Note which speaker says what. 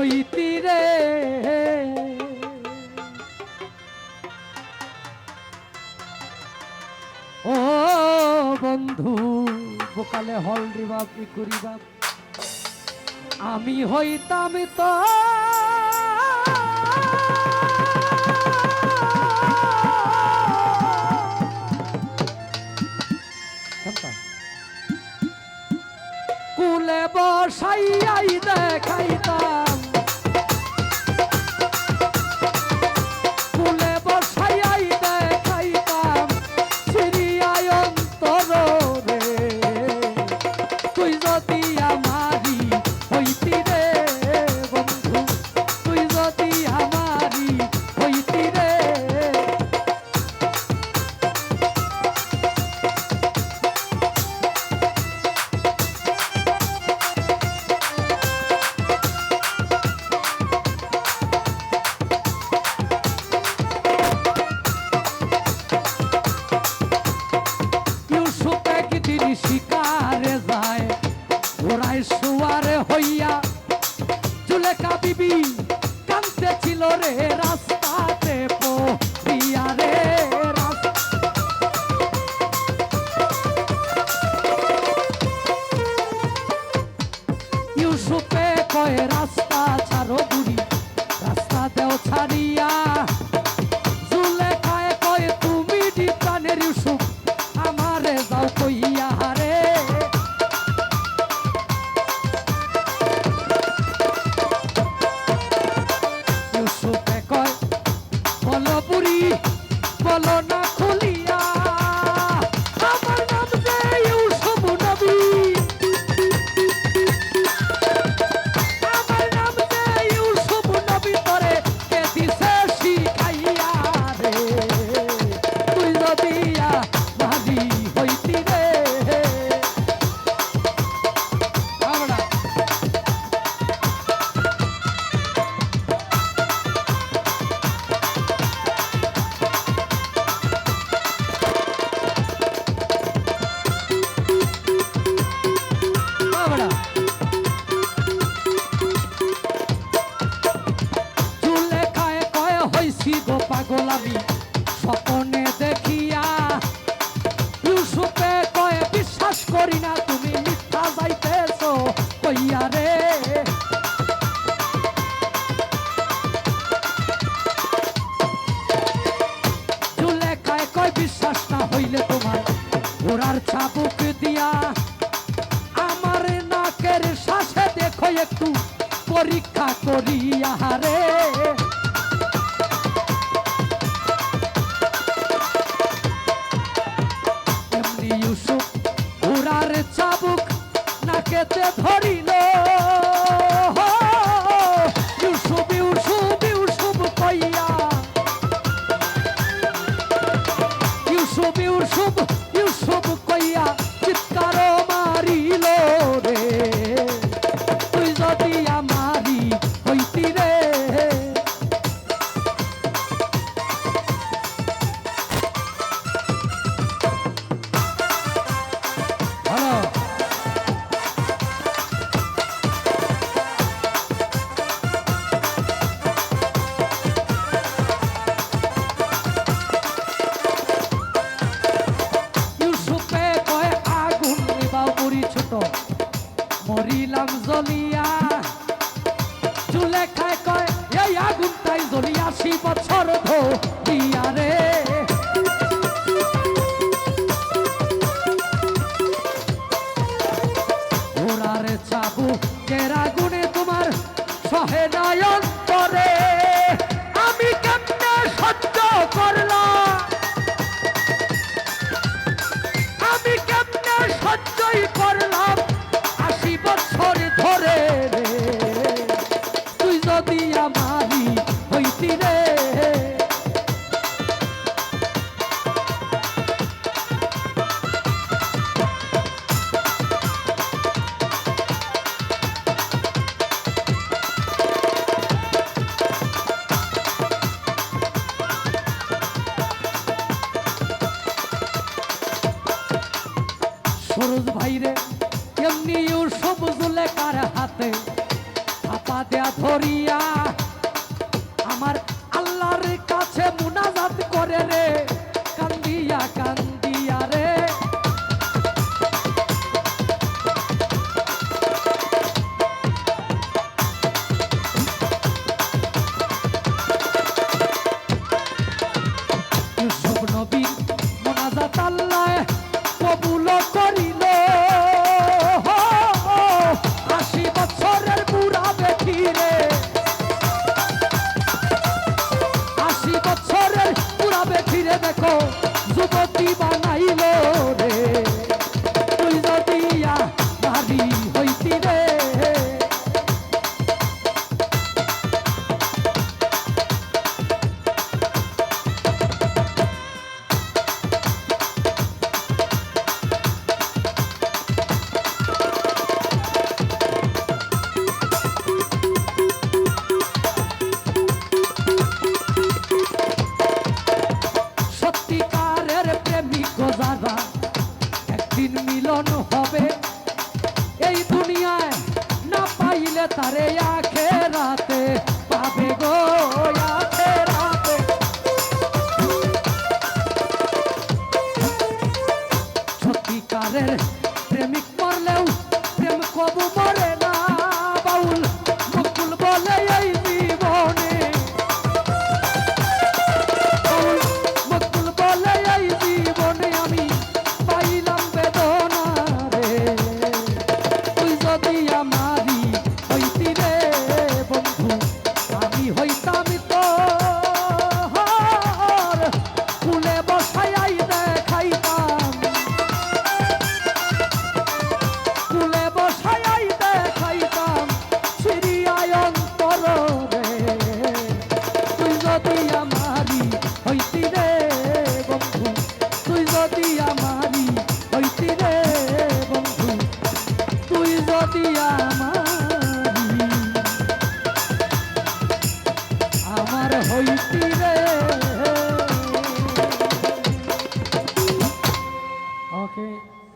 Speaker 1: হইতি রে। ও বন্ধু বোকালে হল রিবাব ই করিবাব আমি হইতাম তো। কুলে বসাইয়াই দেখাইতা পুরি বলো না খুলি। করছি গো পাগল আমি স্বপনে দেখিয়া ইউসুফে কয়ে, বিশ্বাস করি না তুমি মিথ্যা যাইতেছ, কইয়া রে। বিশ্বাস না হইলে তোমার ঘোড়ার চাবুক দিয়া আমার নাকের শ্বাসে দেখো একটু পরীক্ষা করিয়া রে। কুসুম উড়ার চাবুক ধরিল। সুরজ ভাইরে এমনিও সবুজ লেখার হাতে হাতা দেয়া ধরিয়া Ele é. आखे